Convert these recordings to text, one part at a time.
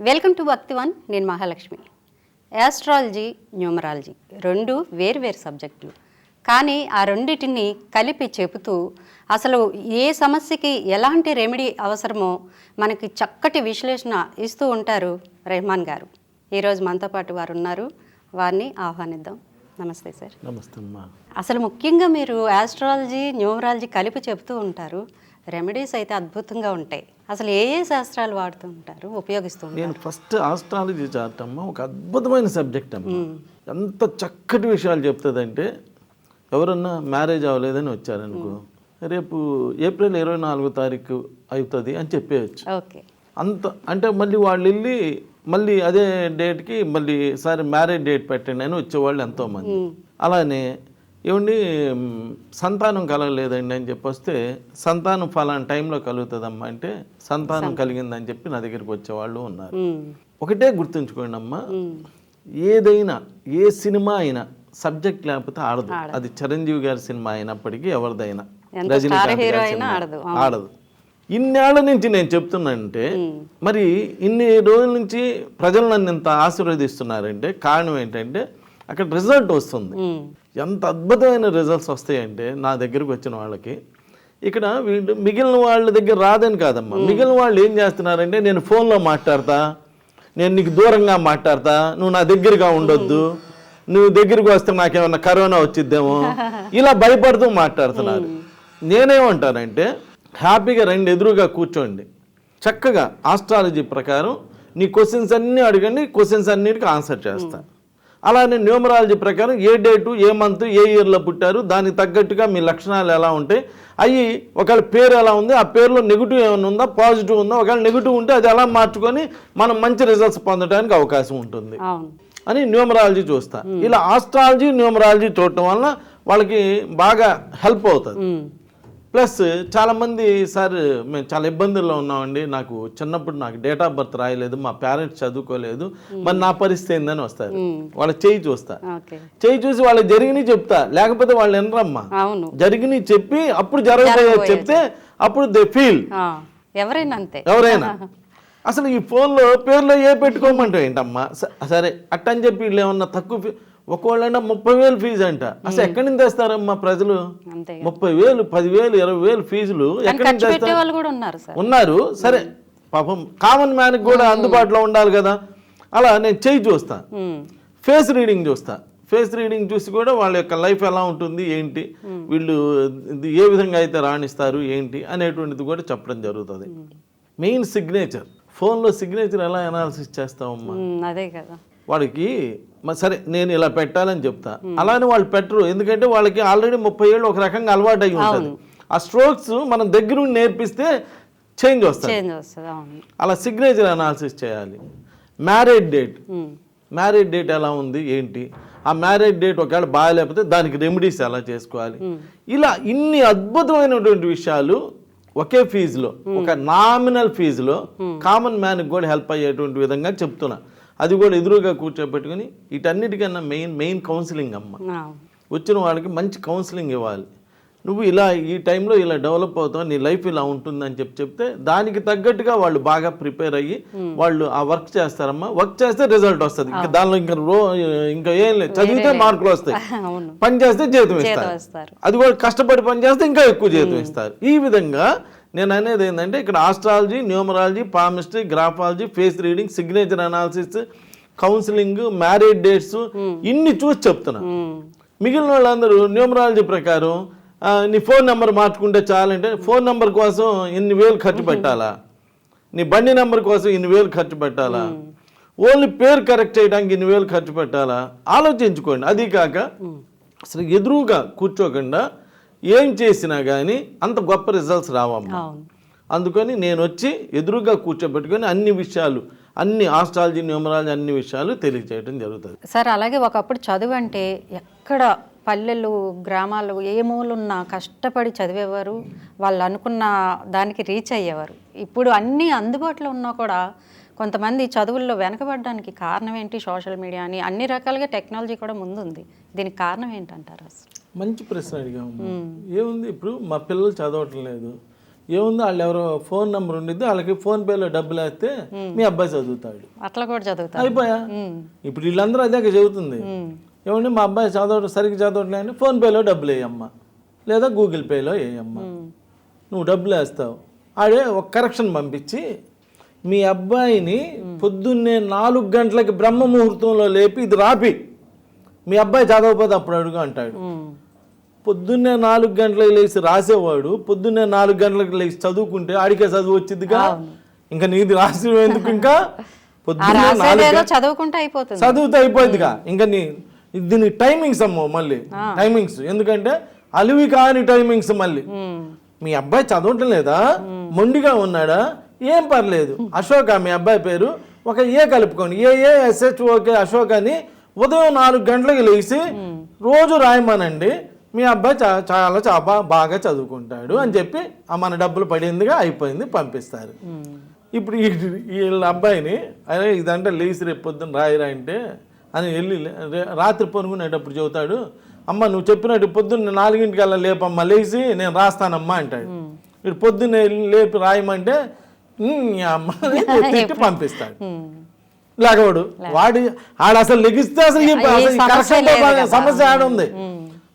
Welcome to భక్తి one నేను Mahalakshmi. Astrology numerology రెండు వేరు సబ్జెక్టులు కానీ ఆ రెండిటిని కలిపి చెబుతూ అసలు ఏ సమస్యకి ఎలాంటి రెమెడీ అవసరమో మనకి చక్కటి విశ్లేషణ ఇస్తూ ఉంటారు రెహమాన్ గారు. ఈరోజు మనతో పాటు వారు ఉన్నారు. వారిని ఆహ్వానిద్దాం. నమస్తే సార్. నమస్తే అసలు ముఖ్యంగా మీరు ఆస్ట్రాలజీ న్యూమరాలజీ కలిపి చెబుతూ ఉంటారు. రెమెడీస్ అయితే అద్భుతంగా ఉంటాయి. అసలు ఏ ఏ శాస్త్రాలు వాడుతూ ఉంటారు? ఉపయోగిస్తూ నేను ఫస్ట్ ఆస్ట్రాలజీ చార్ట్ అమ్మ ఒక అద్భుతమైన సబ్జెక్ట్ అమ్మ. ఎంత చక్కటి విషయాలు చెప్తుందంటే ఎవరన్నా మ్యారేజ్ అవ్వలేదని వచ్చారనుకో రేపు ఏప్రిల్ ఇరవై నాలుగో తారీఖు అవుతుంది అని చెప్పేయచ్చు. ఓకే. అంత అంటే మళ్ళీ వాళ్ళు వెళ్ళి మళ్ళీ అదే డేట్కి మళ్ళీ సరే మ్యారేజ్ డేట్ పెట్టండి అని వచ్చేవాళ్ళు ఎంతోమంది. అలానే ఏమండి సంతానం కలగలేదండి అని చెప్పి వస్తే సంతానం ఫలానా టైంలో కలుగుతుందమ్మా అంటే సంతానం కలిగిందని చెప్పి నా దగ్గరికి వచ్చేవాళ్ళు ఉన్నారు. ఒకటే గుర్తుంచుకోండి అమ్మా ఏదైనా ఏ సినిమా అయినా సబ్జెక్ట్ లేకపోతే ఆడదు. అది చిరంజీవి గారి సినిమా అయినప్పటికీ ఎవరిదైనా రజనీకాంత్ ఆడదు. ఇన్నేళ్ళ నుంచి నేను చెప్తున్నానంటే మరి ఇన్ని రోజుల నుంచి ప్రజలు నన్ను ఇంత ఆశీర్వదిస్తున్నారంటే కారణం ఏంటంటే అక్కడ రిజల్ట్ వస్తుంది. ఎంత అద్భుతమైన రిజల్ట్స్ వస్తాయంటే నా దగ్గరకు వచ్చిన వాళ్ళకి ఇక్కడ వీళ్ళు మిగిలిన వాళ్ళ దగ్గర రాదని కాదమ్మా. మిగిలిన వాళ్ళు ఏం చేస్తున్నారంటే నేను ఫోన్లో మాట్లాడతా నేను నీకు దూరంగా మాట్లాడతా నువ్వు నా దగ్గరగా ఉండొద్దు నువ్వు దగ్గరికి వస్తే నాకేమన్నా కరోనా వచ్చిద్దేమో. ఇలా భయపడుతూ మాట్లాడుతున్నారు. నేనేమంటానంటే హ్యాపీగా రెండు ఎదురుగా కూర్చోండి. చక్కగా ఆస్ట్రాలజీ ప్రకారం నీ క్వశ్చన్స్ అన్నీ అడగండి క్వశ్చన్స్ అన్నిటికీ ఆన్సర్ చేస్తా. అలానే న్యూమరాలజీ ప్రకారం ఏ డేటు ఏ మంత్ ఏ ఇయర్లో పుట్టారు దానికి తగ్గట్టుగా మీ లక్షణాలు ఎలా ఉంటాయి? అవి ఒకవేళ పేరు ఎలా ఉంది ఆ పేరులో నెగిటివ్ ఏమైనా ఉందా పాజిటివ్ ఉందా? ఒకవేళ నెగిటివ్ ఉంటే అది ఎలా మార్చుకొని మనం మంచి రిజల్ట్స్ పొందడానికి అవకాశం ఉంటుంది. అని న్యూమరాలజీ చూస్తా. ఇలా ఆస్ట్రాలజీ న్యూమరాలజీ చూడటం వలన వాళ్ళకి బాగా హెల్ప్ అవుతుంది. ప్లస్ చాలామంది సార్ మేము చాలా ఇబ్బందుల్లో ఉన్నామండి. నాకు చిన్నప్పుడు నాకు డేట్ ఆఫ్ బర్త్ రాయలేదు మా పేరెంట్స్ చదువుకోలేదు. మరి నా పరిస్థితి ఏందని వస్తారు. వాళ్ళ చేయి చూస్తా. చేయి చూసి వాళ్ళకి జరిగినవి చెప్తా. లేకపోతే వాళ్ళు వినరమ్మా. జరిగినవి చెప్పి అప్పుడు జరగబోయేది చెప్తే అప్పుడు దే ఫీల్. ఎవరైనా అంతే. ఎవరైనా. అసలు ఈ ఫోన్లో పేర్లో ఏ పెట్టుకోమంటావు ఏంటమ్మా? సరే అట్టని చెప్పి వీళ్ళు ఏమన్నా తక్కువ ఒక్కోళ్ళంటే ముప్పై వేలు ఫీజు అంట. అసలు ఎక్కడి నుంచి తెస్తారమ్మా ప్రజలు? ముప్పై వేలు పదివేలు ఇరవై వేలు ఫీజులు ఎక్కడి నుంచి తెస్తారు? ఉన్నారు సార్. పాపం కామన్ మ్యాన్కి కూడా అందుబాటులో ఉండాలి కదా. అలా నేను చేయి చూస్తా. ఫేస్ రీడింగ్ చూస్తా. ఫేస్ రీడింగ్ చూసి కూడా వాళ్ళ యొక్క లైఫ్ ఎలా ఉంటుంది ఏంటి? వీళ్ళు ఏ విధంగా అయితే రాణిస్తారు ఏంటి? అనేటువంటిది కూడా చెప్పడం జరుగుతుంది. మెయిన్ సిగ్నేచర్ ఫోన్లో సిగ్నేచర్ ఎలా అనాలిసిస్ చేస్తామమ్మా అదే కదా. వాడికి సరే నేను ఇలా పెట్టాలని చెప్తా. అలానే వాళ్ళు పెట్టరు. ఎందుకంటే వాళ్ళకి ఆల్రెడీ ముప్పై ఏళ్ళు ఒక రకంగా అలవాటు అయి ఉంటుంది. ఆ స్ట్రోక్స్ మనం దగ్గరుండి నేర్పిస్తే చేంజ్ వస్తుంది అలా సిగ్నేచర్ అనాలిసిస్ చేయాలి. మ్యారేజ్ డేట్ మ్యారేజ్ డేట్ ఎలా ఉంది ఏంటి? ఆ మ్యారేజ్ డేట్ ఒకవేళ బాగాలేకపోతే దానికి రెమెడీస్ ఎలా చేసుకోవాలి? ఇలా ఇన్ని అద్భుతమైనటువంటి విషయాలు ఒకే ఫీజులో ఒక నామినల్ ఫీజులో కామన్ మ్యాన్కి కూడా హెల్ప్ అయ్యేటువంటి విధంగా చెప్తున్నా. అది కూడా ఎదురుగా కూర్చోబెట్టుకుని వీటన్నిటికన్నా మెయిన్ మెయిన్ కౌన్సిలింగ్ అమ్మ. వచ్చిన వాళ్ళకి మంచి కౌన్సిలింగ్ ఇవ్వాలి. నువ్వు ఇలా ఈ టైంలో ఇలా డెవలప్ అవుతావు నీ లైఫ్ ఇలా ఉంటుందని చెప్పి చెప్తే దానికి తగ్గట్టుగా వాళ్ళు బాగా ప్రిపేర్ అయ్యి వాళ్ళు ఆ వర్క్ చేస్తారమ్మా. వర్క్ చేస్తే రిజల్ట్ వస్తుంది. ఇంకా దానిలో ఇంకా రో ఇంకా ఏం లేదు. చదివితే మార్కులు వస్తాయి. పని చేస్తే జీతం ఇస్తారు. అది కూడా కష్టపడి పని చేస్తే ఇంకా ఎక్కువ జీతం ఇస్తారు. ఈ విధంగా నేను అనేది ఏంటంటే ఇక్కడ astrology numerology palmistry graphology face reading signature analysis counselling marriage dates ఇన్ని చూసి చెప్తున్నా. ఉమ్, మిగిలిన వాళ్ళందరూ న్యూమరాలజీ ప్రకారం నీ ఫోన్ నెంబర్ మార్చుకుంటే చాలంటే ఫోన్ నెంబర్ కోసం ఇన్ని వేలు ఖర్చు పెట్టాలా? నీ బండి నెంబర్ కోసం ఇన్ని వేలు ఖర్చు పెట్టాలా? ఓన్లీ పేరు కరెక్ట్ చేయడానికి ఇన్ని వేలు ఖర్చు పెట్టాలా? ఆలోచించుకోండి. అది కాక అసలు ఎదురుగా కూర్చోకుండా ఏం చేసినా కానీ అంత గొప్ప రిజల్ట్స్ రావమ్మా. అందుకని నేను వచ్చి ఎదురుగా కూర్చోబెట్టుకొని అన్ని విషయాలు అన్ని ఆస్ట్రాలజీ న్యూమరాలజీ అన్ని విషయాలు తెలియజేయడం జరుగుతుంది. సార్ అలాగే ఒకప్పుడు చదువు అంటే ఎక్కడ పల్లెలు గ్రామాలు ఏ మూలున్నా కష్టపడి చదివేవారు వాళ్ళు అనుకున్న దానికి రీచ్ అయ్యేవారు. ఇప్పుడు అన్నీ అందుబాటులో ఉన్నా కూడా కొంతమంది చదువుల్లో వెనకబడడానికి కారణం ఏంటి? సోషల్ మీడియా అని అన్ని రకాలుగా టెక్నాలజీ కూడా ముందుంది. దీనికి కారణం ఏంటంటారు అసలు? మంచి ప్రశ్న అడిగాము ఏముంది ఇప్పుడు? మా పిల్లలు చదవటం లేదు. ఏముంది? వాళ్ళు ఎవరో ఫోన్ నెంబర్ ఉండిద్ది వాళ్ళకి ఫోన్ పేలో డబ్బులు వేస్తే మీ అబ్బాయి చదువుతాడు. అట్లా కూడా చదువుతారు అయిపోయా? ఇప్పుడు వీళ్ళందరూ అదే చెబుతుంది. ఏమండి? మా అబ్బాయి చదవడం సరిగ్గా చదవట్లే అంటే ఫోన్ పేలో డబ్బులు వేయమ్మా. లేదా గూగుల్ పేలో వేయమ్మా. నువ్వు డబ్బులు వేస్తావు. ఆడే ఒక కరెక్షన్ పంపించి మీ అబ్బాయిని పొద్దున్నే నాలుగు గంటలకి బ్రహ్మ ముహూర్తంలో లేపి ఇది రాపి. మీ అబ్బాయి చదవకపోతే అప్పుడు అడుగు అంటాడు. పొద్దున్నే నాలుగు గంటలకు లేచి రాసేవాడు పొద్దున్నే నాలుగు గంటలకు లేచి చదువుకుంటే ఆడికే చదువు వచ్చిందిగా ఇంకా నీది రాసి ఎందుకు ఇంకా? పొద్దున్నే చదువుకుంటే అయిపోతుంది. చదివితే అయిపోయిందిగా ఇంకా నీ దీని టైమింగ్స్ అమ్మో మళ్ళీ. టైమింగ్స్. ఎందుకంటే అలివి కాని టైమింగ్స్ మళ్ళీ. మీ అబ్బాయి చదవటం లేదా? మొండిగా ఉన్నాడా? ఏం పర్లేదు. అశోక మీ అబ్బాయి పేరు. ఒక ఏ కలుపుకోండి. A A S H okay Ashok అని ఉదయం నాలుగు గంటలకు లేచి రోజు రాయమనండి. మీ అబ్బాయి చా- చాలా చాలా బాగా చదువుకుంటాడు అని చెప్పి ఆ మన డబ్బులు పడిందిగా అయిపోయింది పంపిస్తారు. ఇప్పుడు ఈ- వీళ్ళ అబ్బాయిని అరే ఇదంటే లేచి రేపు పొద్దున్న రాయిరా అంటే అని వెళ్ళి రాత్రి పనుకునేటప్పుడు చెబుతాడు అమ్మ నువ్వు చెప్పినట్టు పొద్దున్న నాలుగింటికల్లా లేపమ్మ లేచి నేను రాస్తానమ్మా అంటాడు. ఇప్పుడు పొద్దున్న లేపి రాయమంటే "ఉమ్, ఈ అమ్మ తిట్టి పంపిస్తాడు. ఉమ్. లేకవాడు వాడి ఆడు అసలు లెగిస్తే అసలు సమస్య correction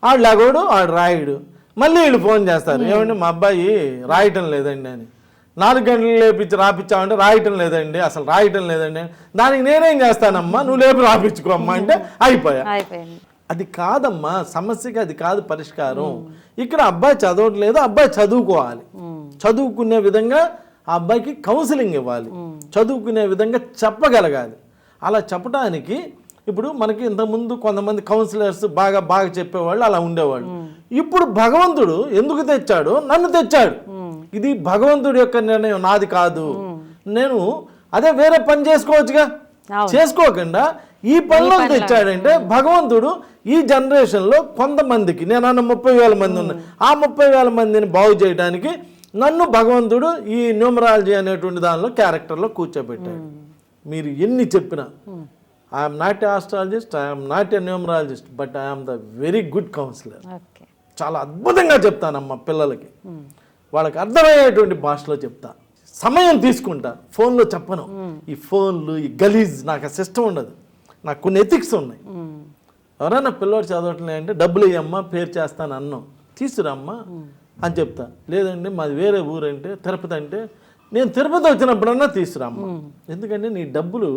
ఆడ ఉంది ఆడు రాయుడు. మళ్ళీ వీళ్ళు ఫోన్ చేస్తారు. ఏమండి మా అబ్బాయి రాయటం లేదండి అని. నాలుగు గంటలు లేపించి రాపిచ్చామంటే రాయటం లేదండి అసలు రాయటం లేదండి దానికి నేనేం చేస్తానమ్మా? నువ్వు లేపి రాపించుకోమ్మా అంటే అయిపోయా. అది కాదమ్మా సమస్యకి అది కాదు పరిష్కారం. ఇక్కడ అబ్బాయి చదవట్లేదు అబ్బాయి చదువుకోవాలి. చదువుకునే విధంగా ఆ అబ్బాయికి కౌన్సిలింగ్ ఇవ్వాలి. చదువుకునే విధంగా చెప్పగలగాలి. అలా చెప్పడానికి ఇప్పుడు మనకి ఇంతకుముందు కొంతమంది కౌన్సిలర్స్ బాగా బాగా చెప్పేవాళ్ళు అలా ఉండేవాళ్ళు. ఇప్పుడు భగవంతుడు ఎందుకు తెచ్చాడు నన్ను తెచ్చాడు. ఇది భగవంతుడి యొక్క నిర్ణయం. నాది కాదు. నేను అదే వేరే పని చేసుకోవచ్చుగా. చేసుకోకుండా ఈ పనిలో తెచ్చాడంటే భగవంతుడు ఈ జనరేషన్లో కొంతమందికి నేను అన్న ముప్పై వేల మంది ఉన్నారు ఆ ముప్పై వేల మందిని బాగు చేయడానికి నన్ను భగవంతుడు ఈ న్యూమరాలజీ అనేటువంటి దానిలో క్యారెక్టర్లో కూర్చోబెట్టాడు. మీరు ఎన్ని చెప్పినా I'm not a astrologist I'm not a numerologist but I'm the very good counsellor చాలా అద్భుతంగా చెప్తానమ్మా పిల్లలకి. వాళ్ళకి అర్థమయ్యేటువంటి భాషలో చెప్తా. సమయం తీసుకుంటా. ఫోన్లో చెప్పను. ఈ ఫోన్లు ఈ గలీజ్ నాకు ఆ సిస్టమ్ ఉండదు. నాకు కొన్ని ఎథిక్స్ ఉన్నాయి. ఎవరైనా పిల్లోడు చదవట్లే అంటే డబ్బులు ఇయ్యమ్మా పేరు చేస్తాను అన్నాం. తీసుకురమ్మా అని చెప్తా. లేదండి మాది వేరే ఊరు అంటే తిరుపతి అంటే నేను తిరుపతి వచ్చినప్పుడన్నా తీసుకురమ్మా. ఎందుకంటే నీ డబ్బులు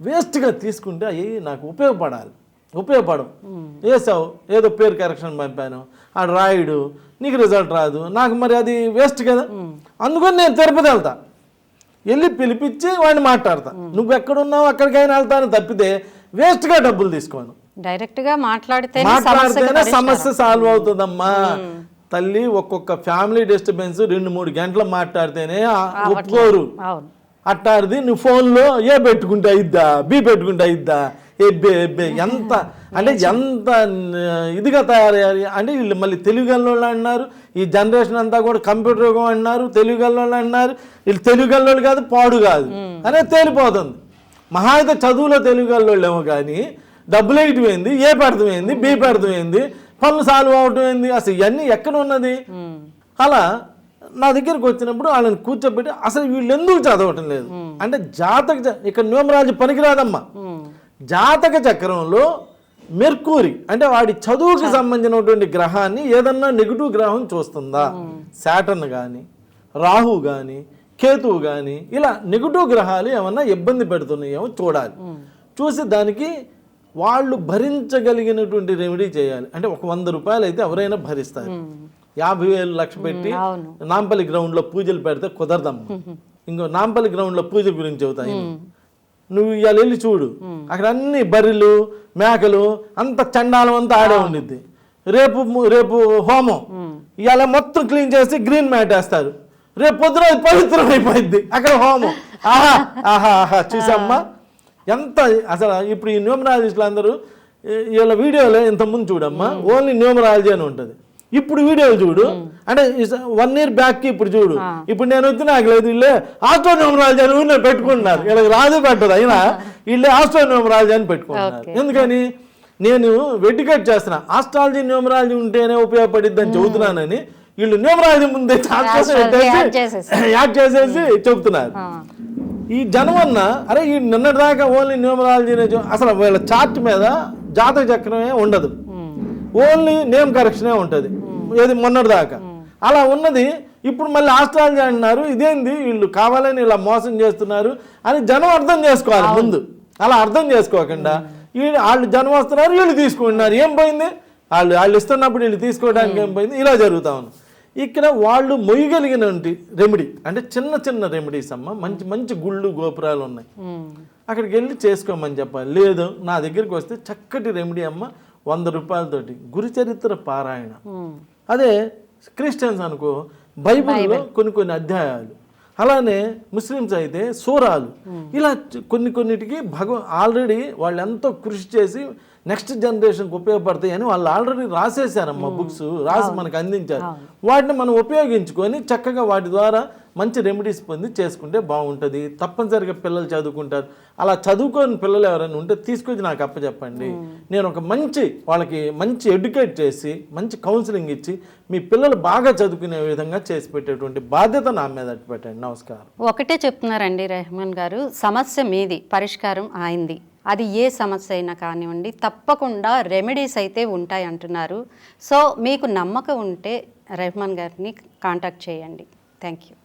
వేస్ట్గా తీసుకుంటే అవి నాకు ఉపయోగపడాలి. ఉపయోగపడవు. వేసావు ఏదో పేరు కరెక్షన్ పంపాను ఆ రాయుడు నీకు రిజల్ట్ రాదు నాకు మరి అది వేస్ట్ కదా. అందుకని నేను తిరుపతి వెళ్తా. వెళ్ళి పిలిపించి వాడిని మాట్లాడతా. నువ్వు ఎక్కడున్నావు అక్కడికైనా వెళ్తాను తప్పితే వేస్ట్గా డబ్బులు తీసుకోను. డైరెక్ట్గా మాట్లాడితే సమస్య మాట్లాడితేనే సమస్య సాల్వ్ అవుతుందమ్మా. తల్లి ఒక్కొక్క ఫ్యామిలీ డిస్టర్బెన్స్ రెండు మూడు గంటలు మాట్లాడితేనే ఒప్పుకోరు. అవును అట్టాడిది నువ్వు ఫోన్లో ఏ పెట్టుకుంటే అయిద్దా? బి పెట్టుకుంటే అయిద్దా? ఎబ్బే ఎబ్బే ఎంత అంటే ఎంత ఇదిగా తయారయ్యారు? అంటే వీళ్ళు మళ్ళీ తెలుగు వాళ్ళు అన్నారు ఈ జనరేషన్ అంతా కూడా కంప్యూటర్ యుగం అన్నారు తెలుగు వాళ్ళు అన్నారు వీళ్ళు తెలుగు వాళ్ళు కాదు పాడు కాదు. అనేది తేలిపోతుంది. మహా అయితే చదువులో ఏమో కానీ డబ్బులు వేయటం ఏంది ఏ పెడతాం ఏంది? బి పెడతాం ఏంది? పనులు సాల్వ్ అవటం ఏంది? అసలు ఇవన్నీ ఎక్కడ ఉన్నది? అలా నా దగ్గరికి వచ్చినప్పుడు వాళ్ళని కూర్చోబెట్టి అసలు వీళ్ళు ఎందుకు చదవటం లేదు. అంటే జాతక ఇక్కడ న్యూమరాలజీ పనికిరాదమ్మా. జాతక చక్రంలో మెర్కూరి అంటే వాడి చదువుకి సంబంధించినటువంటి గ్రహాన్ని ఏదన్నా నెగిటివ్ గ్రహం చూస్తుందా? శాటర్న్ కానీ రాహు కానీ కేతువు కానీ ఇలా నెగిటివ్ గ్రహాలు ఏమన్నా ఇబ్బంది పెడుతున్నాయేమో చూడాలి. చూసి దానికి వాళ్ళు భరించగలిగినటువంటి రెమెడీ చేయాలి. అంటే ఒక వంద రూపాయలు అయితే ఎవరైనా భరిస్తారు. యాభై వేలు లక్ష పెట్టి. నాంపల్లి గ్రౌండ్లో పూజలు పెడితే కుదరదమ్మా. ఇంకో నాంపల్లి గ్రౌండ్లో పూజ గురించి చెబుతాయి నువ్వు ఇవాళ వెళ్ళి చూడు. అక్కడ అన్ని బర్రెలు మేకలు అంత చండాలం అంతా ఆడే ఉండిద్ది. రేపు రేపు హోమం. ఇవాళ మొత్తం క్లీన్ చేసి గ్రీన్ మ్యాట్ వేస్తారు. రేపు పొద్దున అది పవిత్రం అయిపోయింది అక్కడ హోమం. ఆహా ఆహా ఆహా. చూసమ్మా. ఎంత అసలు ఇప్పుడు ఈ న్యూమరాలజిస్టులు అందరూ వీళ్ళ వీడియోలో ఇంతకుముందు చూడమ్మా. ఓన్లీ న్యూమరాలజీ అని ఉంటుంది. ఇప్పుడు వీడియోలు చూడు. అంటే వన్ ఇయర్ బ్యాక్ ఇప్పుడు చూడు. ఇప్పుడు నేను వచ్చి నాకు లేదు వీళ్ళే ఆస్ట్రో న్యూమరాలజీ అని ఊరినే పెట్టుకుంటున్నారు. వీళ్ళకి రాదు పెట్టదు అయినా? వీళ్ళే ఆస్ట్రో న్యూమరాలజీ అని పెట్టుకుంటున్నారు. ఎందుకని? నేను వెడ్డికట్ చేస్తున్నా. ఆస్ట్రాలజీ న్యూమరాలజీ ఉంటేనే ఉపయోగపడిద్దని చెబుతున్నానని వీళ్ళు న్యూమరాలజీ ముందే యాడ్ చేసేసి. ఆ, ఈ జనం అన్న అరే ఈ నిన్నటిదాకా ఓన్లీ న్యూమరాలజీనే చూ- అసలు వీళ్ళ చార్ట్ మీద జాతక చక్రమే ఉండదు. ఓన్లీ నేమ్ కరెక్షనే ఉంటుంది. ఏది మొన్నటిదాకా. అలా ఉన్నది ఇప్పుడు మళ్ళీ ఆస్ట్రాలజీ అంటున్నారు ఇదేంది వీళ్ళు కావాలని ఇలా మోసం చేస్తున్నారు అని జనం అర్థం చేసుకోవాలి ముందు. అలా అర్థం చేసుకోకుండా వీళ్ళు వాళ్ళు జనం వస్తున్నారు వీళ్ళు తీసుకుంటున్నారు. ఏం పోయింది? వాళ్ళు వాళ్ళు ఇస్తున్నప్పుడు వీళ్ళు తీసుకోవడానికి ఏం పోయింది? ఇలా జరుగుతా ఉంది. ఇక్కడ వాళ్ళు మొయ్యగలిగినటువంటి రెమెడీ అంటే చిన్న చిన్న రెమెడీస్ అమ్మ మంచి మంచి గుళ్ళు గోపురాలు ఉన్నాయి. అక్కడికి వెళ్ళి చేసుకోమని చెప్పాలి. లేదు నా దగ్గరికి వస్తే చక్కటి రెమెడీ అమ్మ వంద రూపాయలతోటి. గురుచరిత్ర పారాయణ. అదే క్రిస్టియన్స్ అనుకో బైబిల్లో కొన్ని కొన్ని అధ్యాయాలు. అలానే ముస్లిమ్స్ అయితే సూరాలు. ఇలా కొన్ని కొన్నిటికి భగవ ఆల్రెడీ వాళ్ళు ఎంతో కృషి చేసి నెక్స్ట్ జనరేషన్కి ఉపయోగపడతాయి అని వాళ్ళు ఆల్రెడీ రాసేసారమ్మా బుక్స్ రాసి మనకు అందించారు. వాటిని మనం ఉపయోగించుకొని చక్కగా వాటి ద్వారా మంచి రెమెడీస్ పొంది చేసుకుంటే బాగుంటుంది. తప్పనిసరిగా పిల్లలు చదువుకుంటారు. అలా చదువుకోని పిల్లలు ఎవరైనా ఉంటే తీసుకొచ్చి నాకు అప్పచెప్పండి. నేను ఒక మంచి వాళ్ళకి మంచి ఎడ్యుకేట్ చేసి మంచి కౌన్సిలింగ్ ఇచ్చి మీ పిల్లలు బాగా చదువుకునే విధంగా చేసి పెట్టేటువంటి బాధ్యత నా మీద పెట్టండి నమస్కారం. ఒకటే చెప్తున్నారండి రెహమాన్ గారు సమస్య మీది పరిష్కారం ఆయింది. అది ఏ సమస్య అయినా కానివ్వండి తప్పకుండా రెమెడీస్ అయితే ఉంటాయి అంటున్నారు. సో మీకు నమ్మకం ఉంటే రెహమాన్ గారిని కాంటాక్ట్ చేయండి. Thank you